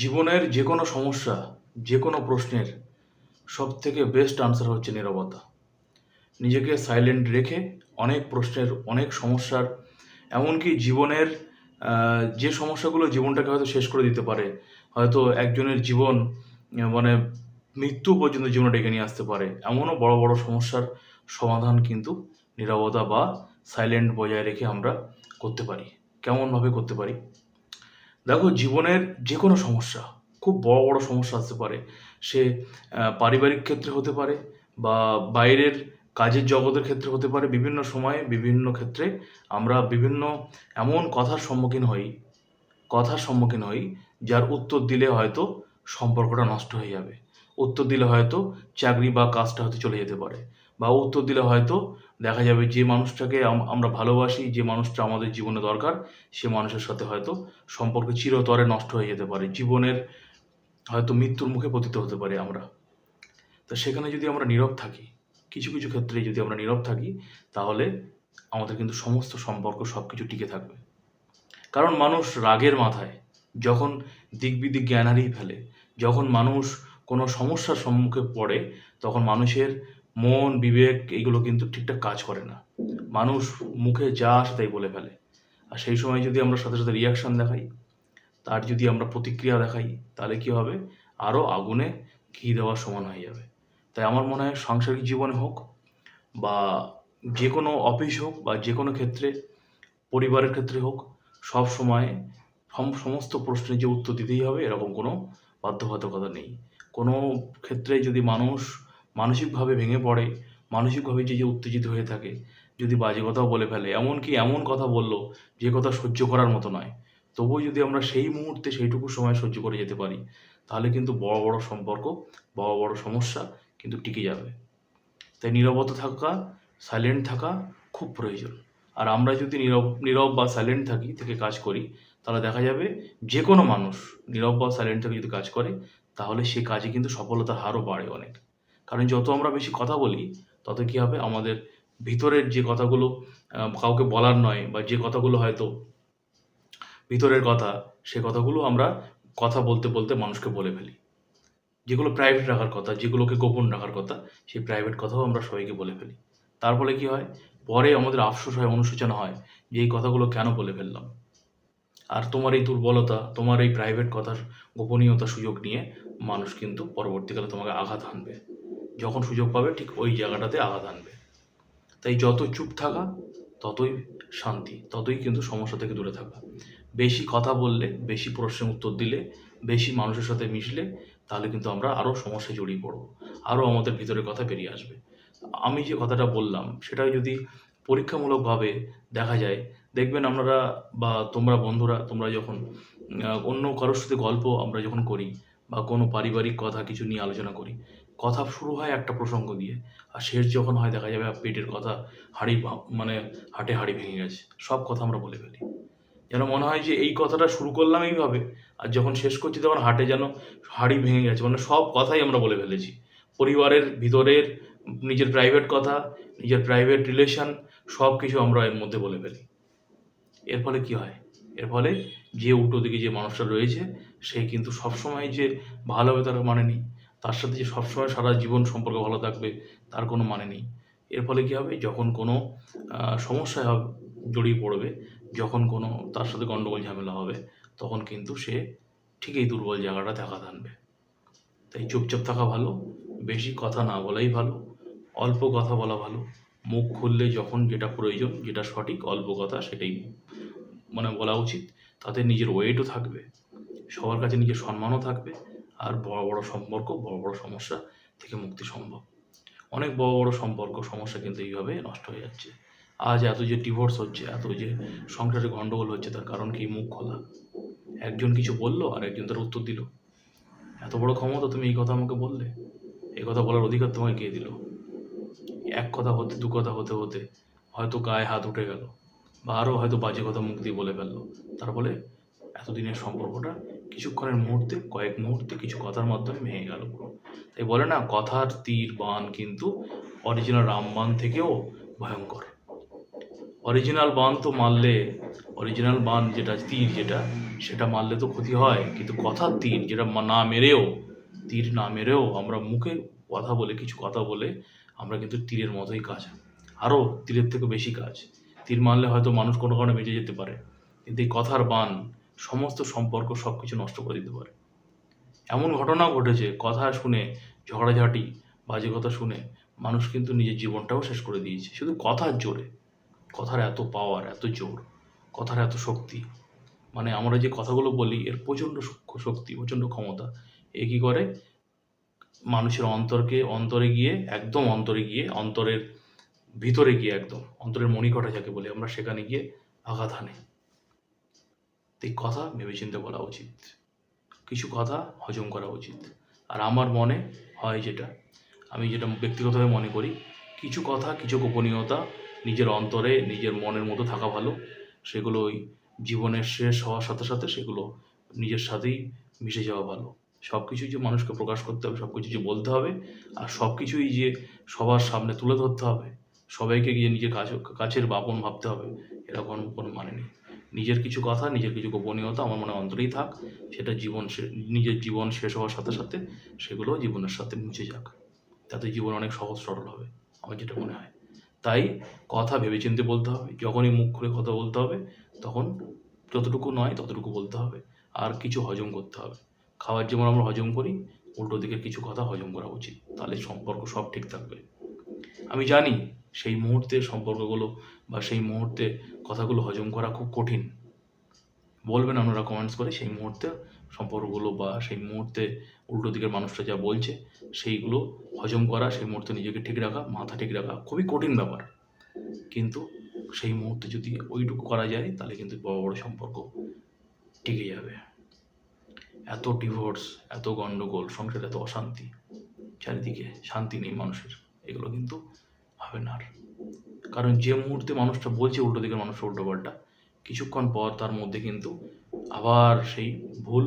জীবনের যে কোনো সমস্যা, যে কোনো প্রশ্নের সব থেকে বেস্ট আনসার হচ্ছে নীরবতা। নিজেকে সাইলেন্ট রেখে অনেক প্রশ্নের, অনেক সমস্যার, এমনকি জীবনের যে সমস্যাগুলো জীবনটাকে হয়তো শেষ করে দিতে পারে, হয়তো একজনের জীবন মানে মৃত্যু পর্যন্ত জীবনে ডেকে নিয়ে আসতে পারে, এমনও বড় বড় সমস্যার সমাধান কিন্তু নীরবতা বা সাইলেন্ট বজায় রেখে আমরা করতে পারি। কেমনভাবে করতে পারি? দেখো জীবনের যে কোনো সমস্যা, খুব বড় বড় সমস্যা আসতে পারে। সে পারিবারিক ক্ষেত্রে হতে পারে বা বাইরের কাজের জগতের ক্ষেত্রে হতে পারে। বিভিন্ন সময়ে বিভিন্ন ক্ষেত্রে আমরা বিভিন্ন এমন কথার সম্মুখীন হই, কথার সম্মুখীন হই, যার উত্তর দিলে হয়তো সম্পর্কটা নষ্ট হয়ে যাবে। উত্তর দিলে হয়তো চাকরি বা কাজটা হয়তো চলে যেতে পারে। বা উত্তর দিলে হয়তো দেখা যাবে যে মানুষটাকে আমরা ভালোবাসি, যে মানুষটা আমাদের জীবনে দরকার, সে মানুষের সাথে হয়তো সম্পর্ক চিরতরে নষ্ট হয়ে যেতে পারে, জীবনের হয়তো মৃত্যুর মুখে পতিত হতে পারি আমরা। তো সেখানে যদি আমরা নীরব থাকি, কিছু কিছু ক্ষেত্রে যদি আমরা নীরব থাকি, তাহলে আমাদের কিন্তু সমস্ত সম্পর্ক সব কিছু টিকে থাকবে। কারণ মানুষ রাগের মাথায়, যখন দিক বিদিক জ্ঞান হারিয়ে ফেলে, যখন মানুষ কোনো সমস্যার সম্মুখে পড়ে, তখন মানুষের মন, বিবেক এইগুলো কিন্তু ঠিকঠাক কাজ করে না। মানুষ মুখে যা আসে তাই বলে ফেলে। আর সেই সময় যদি আমরা সাথে সাথে রিয়াকশন দেখাই, তার যদি আমরা প্রতিক্রিয়া দেখাই, তাহলে কি হবে? আরও আগুনে ঘি দেওয়ার সমান হয়ে যাবে। তাই আমার মনে হয় সাংসারিক জীবনে হোক বা যে কোনো অফিস হোক বা যে কোনো ক্ষেত্রে, পরিবারের ক্ষেত্রে হোক, সব সময় সম- সমস্ত প্রশ্নের যে উত্তর দিতেই হবে, এরকম কোনো বাধ্যবাধকতা নেই। কোনো ক্ষেত্রে যদি মানুষ মানসিকভাবে ভেঙে পড়ে, মানসিকভাবে যে যে উত্তেজিত হয়ে থাকে, যদি বাজে কথাও বলে ফেলে, এমনকি এমন কথা বলল যে কথা সহ্য করার মতো নয়। তবুও যদি আমরা সেই মুহূর্তে সেইটুকু সময় সহ্য করে যেতে পারি, তাহলে কিন্তু বড় বড় সম্পর্ক, বড় বড় সমস্যা কিন্তু টিকে যাবে। তাই নীরবতা থাকা সাইলেন্ট থাকা খুব প্রয়োজন। আর আমরা যদি নীরব নীরব বা সাইলেন্ট থাকি, থেকে কাজ করি, তাহলে দেখা যাবে যে কোনো মানুষ নীরব বা সাইলেন্ট থেকে যদি কাজ করে, তাহলে সে কাজে কিন্তু সফলতার হারও বাড়ে অনেক। কারণ যত আমরা বেশি কথা বলি, তত কী হবে? আমাদের ভিতরের যে কথাগুলো কাউকে বলার নয় বা যে কথাগুলো হয়তো ভিতরের কথা, সে কথাগুলো আমরা কথা বলতে বলতে মানুষকে বলে ফেলি। যেগুলো প্রাইভেট রাখার কথা, যেগুলোকে গোপন রাখার কথা, সেই প্রাইভেট কথাও আমরা সবাইকে বলে ফেলি। তার ফলে কি হয়? পরে আমাদের আফসোস হয়, অনুশোচনা হয় যে এই কথাগুলো কেন বলে ফেললাম? আর তোমার এই দুর্বলতা, তোমার এই প্রাইভেট কথার গোপনীয়তা সুযোগ নিয়ে মানুষ কিন্তু পরবর্তীকালে তোমাকে আঘাত হানবে। যখন সুযোগ পাবে, ঠিক ওই জায়গাটাতে আঘাত হানবে তাই যত চুপ থাকা, ততই শান্তি, ততই কিন্তু সমস্যা থেকে দূরে থাকা। বেশি কথা বললে, বেশি প্রশ্নের উত্তর দিলে, বেশি মানুষের সাথে মিশলে, তাহলে কিন্তু আমরা আরও সমস্যায় জড়িয়ে পড়ব আরও আমাদের ভিতরের কথা বেরিয়ে আসবে। আমি যে কথাটা বললাম সেটা যদি পরীক্ষামূলকভাবে দেখা যায়, দেখবেন আপনারা বা তোমরা বন্ধুরা, তোমরা যখন অন্য কারোর সাথে গল্প আমরা যখন করি বা কোনো পারিবারিক কথা কিছু নিয়ে আলোচনা করি কথা শুরু হয় একটা প্রসঙ্গ দিয়ে, আর শেষ যখন হয় দেখা যাবে পেটের কথা হাড়ি মানে হাটে হাড়ি ভেঙে গেছে। সব কথা আমরা বলে ফেলি। যেন মনে হয় যে এই কথাটা শুরু করলাম এইভাবে, আর যখন শেষ করছি তখন হাটে যেন হাড়ি ভেঙে গেছে মানে সব কথাই আমরা বলে ফেলেছি। পরিবারের ভিতরের, নিজের প্রাইভেট কথা, নিজের প্রাইভেট রিলেশন সব কিছু আমরা এর মধ্যে বলে ফেলি। এর ফলে কি হয়? এর ফলে যে উল্টো দিকে যে মানুষটা রয়েছে, সে কিন্তু সবসময় যে ভালো হবে তার মানে নেই তার সাথে যে সবসময় সারা জীবন সম্পর্ক ভালো থাকবে, তার কোনো মানে নেই। এর ফলে কী হবে? যখন কোনো সমস্যায় জড়িয়ে পড়বে, যখন কোনো তার সাথে গণ্ডগোল ঝামেলা হবে, তখন কিন্তু সে ঠিক এই দুর্বল জায়গাটাতে আঘাত আনবে তাই চুপচাপ থাকা ভালো, বেশি কথা না বলাই ভালো, অল্প কথা বলা ভালো, মুখ খুললে যখন যেটা প্রয়োজন, যেটা সঠিক অল্প কথা সেটাই মানে বলা উচিত। তাতে নিজের ওয়েটও থাকবে, সবার কাছে নিজের সম্মানও থাকবে আর বড় বড় সম্পর্ক, বড় বড় সমস্যা থেকে মুক্তি সম্ভব। অনেক বড় বড় সম্পর্ক, সমস্যা কিন্তু এইভাবে নষ্ট হয়ে যাচ্ছে। আজ এত যে ডিভোর্স হচ্ছে, এত যে সংসারে গন্ডগোল হচ্ছে, তার কারণ কি মুখ খোলা? একজন কিছু বলল, আর একজন তার উত্তর দিল। এত বড় ক্ষমতা তুমি এই কথা আমাকে বললে? এই কথা বলার অধিকার তোমাকে কে দিল? এক কথা হতে, দু কথা হতে হতে হয়তো গায়ে হাত উঠে গেল, বা আরও হয়তো বাজে কথা মুখ দিয়ে বলে ফেলল। তার ফলে এতদিনের সম্পর্কটা কিছুক্ষণের মুহূর্তে, কয়েক মুহূর্তে কিছু কথার মাধ্যমে ভেঙে গেল পুরো। তাই বলে না, কথার তীর, বান কিন্তু অরিজিনাল রামবান থেকেও ভয়ঙ্কর। অরিজিনাল বান তো মারলে অরিজিনাল বান যেটা, তীর যেটা, সেটা মারলে তো ক্ষতি হয়। কিন্তু কথার তীর যেটা না মেরেও, তীর না মেরেও আমরা মুখে কথা বলে, কিছু কথা বলে আমরা কিন্তু তীরের মতোই কাজ। আরও তীরের থেকে বেশি কাজ। তীর মারলে হয়তো মানুষ কোনো কারণে বেঁচে যেতে পারে। কিন্তু এই কথার বান সমস্ত সম্পর্ক সব কিছু নষ্ট করে দিতে পারে। এমন ঘটনাও ঘটেছে, কথা শুনে, ঝগড়াঝাটি বাজে কথা শুনে মানুষ কিন্তু নিজের জীবনটাও শেষ করে দিয়েছে। শুধু কথার জোরে, কথার এত পাওয়ার এত জোর, কথার এত শক্তি। মানে আমরা যে কথাগুলো বলি, এর প্রচণ্ড শক্তি, প্রচণ্ড ক্ষমতা। এ কী করে? মানুষের অন্তরকে, অন্তরে গিয়ে, একদম অন্তরে গিয়ে, অন্তরের ভিতরে গিয়ে একদম, অন্তরের মণিকটা যাকে বলি, আমরা সেখানে গিয়ে আঘাত হানে। তো এই কথা ভেবেচিন্তে বলা উচিত। কিছু কথা হজম করা উচিত। আর আমার মনে হয় যেটা, আমি যেটা ব্যক্তিগতভাবে মনে করি, কিছু কথা, কিছু গোপনীয়তা নিজের অন্তরে, নিজের মনের মতো থাকা ভালো। সেগুলো ওই জীবনের শেষ হওয়ার সাথে সাথে সেগুলো নিজের সাথেই মিশে যাওয়া ভালো। সব কিছুই যে মানুষকে প্রকাশ করতে হবে সব কিছু যে বলতে হবে, আর সব কিছুই যে সবার সামনে তুলে ধরতে হবে, সবাইকে গিয়ে নিজের কাছে কাছের বাপন ভাবতে হবে, এরকম কোনো মানে নেই। নিজের কিছু কথা, নিজের কিছু গোপনীয়তা আমার মনে অন্তরেই থাক, সেটা জীবন নিজের জীবন শেষ হওয়ার সাথে সাথে সেগুলো জীবনের সাথে মুছে যাক। তাতে জীবন অনেক সহজ সরল হবে, আমার যেটা মনে হয়। তাই কথা ভেবেচিন্তে বলতে হবে, যখনই মুখ খুলে কথা বলতে হবে, তখন যতটুকু নয় ততটুকু বলতে হবে, আর কিছু হজম করতে হবে। খাবার যেমন আমরা হজম করি, উল্টো দিকে কিছু কথা হজম করা উচিত, তাহলে সম্পর্ক সব ঠিক থাকবে। আমি জানি সেই মুহূর্তে সম্পর্কগুলো বা সেই মুহূর্তে কথাগুলো হজম করা খুব কঠিন। বলবেন আপনারা কমেন্টস করে সেই মুহূর্তে সম্পর্কগুলো বা সেই মুহূর্তে উল্টো দিকের মানুষটা যা বলছে, সেইগুলো হজম করা, সেই মুহূর্তে নিজেকে ঠিক রাখা, মাথা ঠিক রাখা খুবই কঠিন ব্যাপার। কিন্তু সেই মুহূর্তে যদি ওইটুকু করা যায়, তাহলে কিন্তু বড় বড় সম্পর্ক টিকে যাবে। এত ডিভোর্স এত গণ্ডগোল সংসারে এত অশান্তি, চারিদিকে শান্তি নেই মানুষের। এগুলো কিন্তু হবে না আর। কারণ যে মুহূর্তে মানুষটা বলছে উল্টো দিকের মানুষ উল্টো পাল্টা, কিছুক্ষণ পর তার মধ্যে কিন্তু আবার সেই ভুল,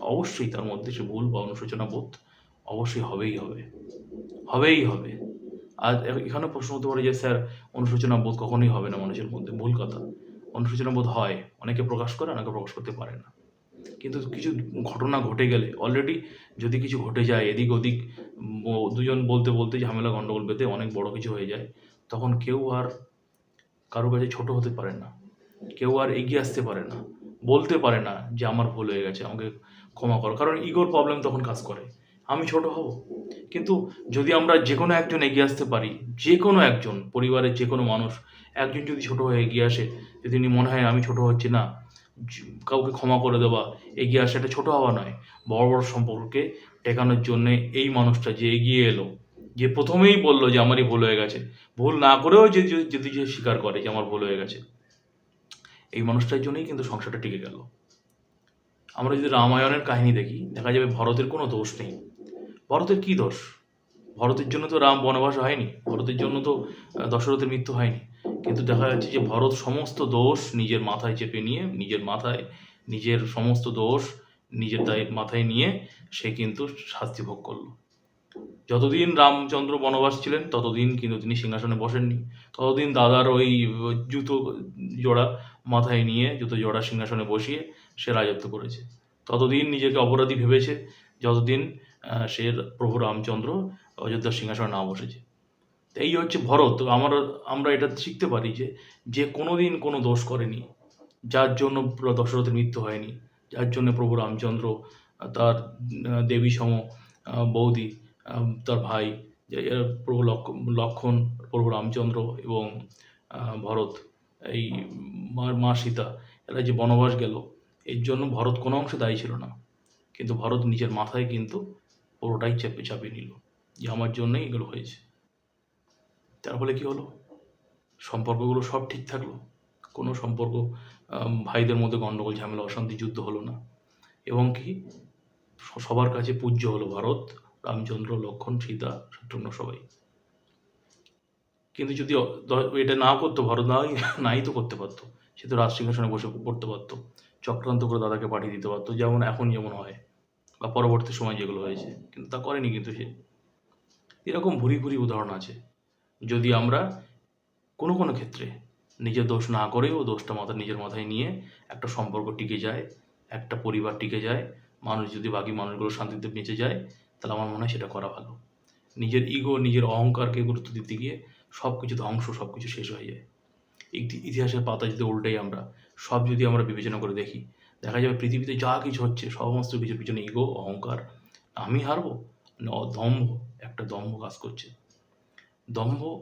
অবশ্যই তার মধ্যে সে ভুল বা অনুশোচনা বোধ অবশ্যই হবেই হবে। হবেই হবে। আর এখানে প্রশ্ন হতে পারে যে, স্যার, অনুশোচনা বোধ কখনোই হবে না মানুষের মধ্যে, ভুল কথা। অনুশোচনা বোধ হয়, অনেকে প্রকাশ করে, অনেকে প্রকাশ করতে পারে না। কিন্তু কিছু ঘটনা ঘটে গেলে অলরেডি যদি কিছু ঘটে যায় এদিক ওদিক দুজন বলতে বলতে ঝামেলা, গন্ডগোল পেতে অনেক বড় কিছু হয়ে যায়। তখন কেউ আর কারও কাছে ছোট হতে পারে না। কেউ আর এগিয়ে আসতে পারে না। বলতে পারে না যে আমার ভুল হয়ে গেছে, আমাকে ক্ষমা করো। কারণ ইগোর প্রবলেম তখন কাজ করে। আমি ছোট হব। কিন্তু যদি আমরা যে কোনো একজন এগিয়ে আসতে পারি যে কোনো একজন, পরিবারের যে কোনো মানুষ, একজন যদি ছোট হয়ে এগিয়ে আসে যদি মনে হয় আমি ছোট হচ্ছি না, কাউকে ক্ষমা করে দেওয়া, এগিয়ে আসা এটা ছোট হওয়া নয়। বড় বড় সম্পর্ককে টেকানোর জন্য এই মানুষটা যে এগিয়ে এলো, যে প্রথমেই বলল যে আমারই ভুল হয়ে গেছে। ভুল না করেও যে- যদি যে স্বীকার করে যে আমার ভুল হয়ে গেছে। এই মানুষটার জন্যই কিন্তু সংসারটা টিকে গেল। আমরা যদি রামায়ণের কাহিনী দেখি, দেখা যাবে ভরতের কোনো দোষ নেই। ভরতের কি দোষ? ভরতের জন্য তো রাম বনবাস হয়নি। ভরতের জন্য তো দশরথের মৃত্যু হয়নি। কিন্তু দেখা যাচ্ছে যে ভরত সমস্ত দোষ নিজের মাথায় চেপে নিয়ে, নিজের মাথায় নিজের সমস্ত দোষ নিজের দায় মাথায় নিয়ে সে কিন্তু শাস্তি ভোগ করল। যতদিন রামচন্দ্র বনবাস ছিলেন, ততদিন কিন্তু তিনি সিংহাসনে বসেননি। ততদিন দাদার ওই জুতো জোড়া মাথায় নিয়ে, জুতো জোড়া সিংহাসনে বসিয়ে সে রাজত্ব করেছে। ততদিন নিজেকে অপরাধী ভেবেছে, যতদিন সে প্রভু রামচন্দ্র অযোধ্যার সিংহাসনে না বসেছে। এই হচ্ছে ভরত। আমার, আমরা এটা শিখতে পারি যে যে কোনো দিন কোনো দোষ করেনি, যার জন্য দশরথের মৃত্যু হয়নি যার জন্য প্রভু রামচন্দ্র তার দেবী সম বৌদি তার ভাই প্রভু লক্ষ- লক্ষণ, প্রভু রামচন্দ্র এবং ভরত, এই মা সীতা, এরা যে বনবাস গেল, এর জন্য ভরত কোনো অংশে দায়ী ছিল না। কিন্তু ভরত নিজের মাথায় কিন্তু পুরোটাই চেপে, চাপিয়ে নিল যে আমার জন্যই এগুলো হয়েছে। তার ফলে কি হলো? সম্পর্কগুলো সব ঠিক থাকল। কোনো সম্পর্ক ভাইদের মধ্যে গণ্ডগোল ঝামেলা, অশান্তি, যুদ্ধ হলো না। এবং কি সবার কাছে পূজ্য হলো ভারত, রামচন্দ্র, লক্ষণ, সীতা, শত্রুঘ্ন সবাই। কিন্তু যদি এটা না করতো, ভারত নাই নাই তো করতে পারতো। সে তো রাজ সিংহাসনে বসে পড়তে পারতো। চক্রান্ত করে দাদাকে পাঠিয়ে দিতে পারতো, যেমন এখন যেমন হয়, বা পরবর্তী সময় যেগুলো হয়েছে। কিন্তু তা করেনি কিন্তু সে। এরকম ভুরি ভুরি উদাহরণ আছে। যদি আমরা কোনো কোনো ক্ষেত্রে নিজের দোষ না করেও দোষটা মাথা নিজের মাথায় নিয়ে একটা সম্পর্ক টিকে যায়, একটা পরিবার টিকে যায়। মানুষ যদি বাকি মানুষগুলো শান্তিতে বেঁচে যায়, তাহলে আমার মনে হয় সেটা করা ভালো। নিজের ইগো নিজের অহংকারকে গুরুত্ব দিতে গিয়ে সব কিছু ধ্বংস সব কিছু শেষ হয়ে যায়। ইতিহাসের পাতা যদি উল্টাই আমরা, সব যদি আমরা বিবেচনা করে দেখি, দেখা যাবে পৃথিবীতে যা কিছু হচ্ছে, সমস্ত কিছুর পিছনে ইগো অহংকার। আমি হারবো? না দম্ভ একটা দম্ভ কাজ করছে। দম্ভ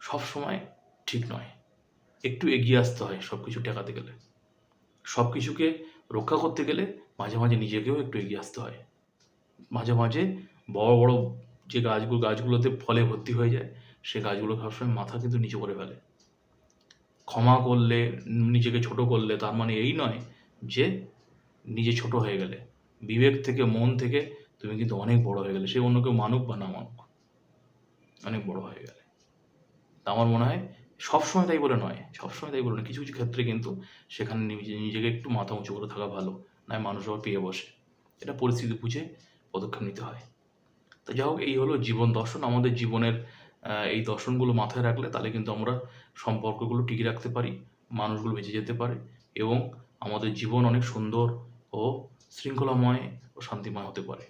সবসময় ঠিক নয়। একটু এগিয়ে আসতে হয় সব কিছু টেকাতে গেলে। সব কিছুকে রক্ষা করতে গেলে মাঝে মাঝে নিজেকেও একটু এগিয়ে আসতে হয়। মাঝে মাঝে বড় বড় যে গাছগুলো গাছগুলোতে ফলে ভর্তি হয়ে যায়, সে গাছগুলো সবসময় মাথা কিন্তু নিচু করে ফেলে। ক্ষমা করলে, নিজেকে ছোট করলে, তার মানে এই নয় যে নিজে ছোট হয়ে গেলে। বিবেক থেকে, মন থেকে তুমি কিন্তু অনেক বড় হয়ে গেলে, সে অন্য কেউ মানুক বা না মানুক, অনেক বড় হয়ে গেলে। আমার মনে হয় সবসময় তাই বলে নয়, সবসময় তাই বলে নয়। কিছু কিছু ক্ষেত্রে কিন্তু সেখানে নিজে, নিজেকে একটু মাথা উঁচু করে থাকা ভালো, নয় মানুষ আবার পেয়ে বসে। এটা পরিস্থিতি বুঝে পদক্ষেপ নিতে হয়। তো যাই হোক, এই হলো জীবন দর্শন। আমাদের জীবনের এই দর্শনগুলো মাথায় রাখলে তাহলে কিন্তু আমরা সম্পর্কগুলো টিকিয়ে রাখতে পারি, মানুষগুলো বেঁচে যেতে পারে এবং আমাদের জীবন অনেক সুন্দর ও শৃঙ্খলাময় ও শান্তিময় হতে পারে।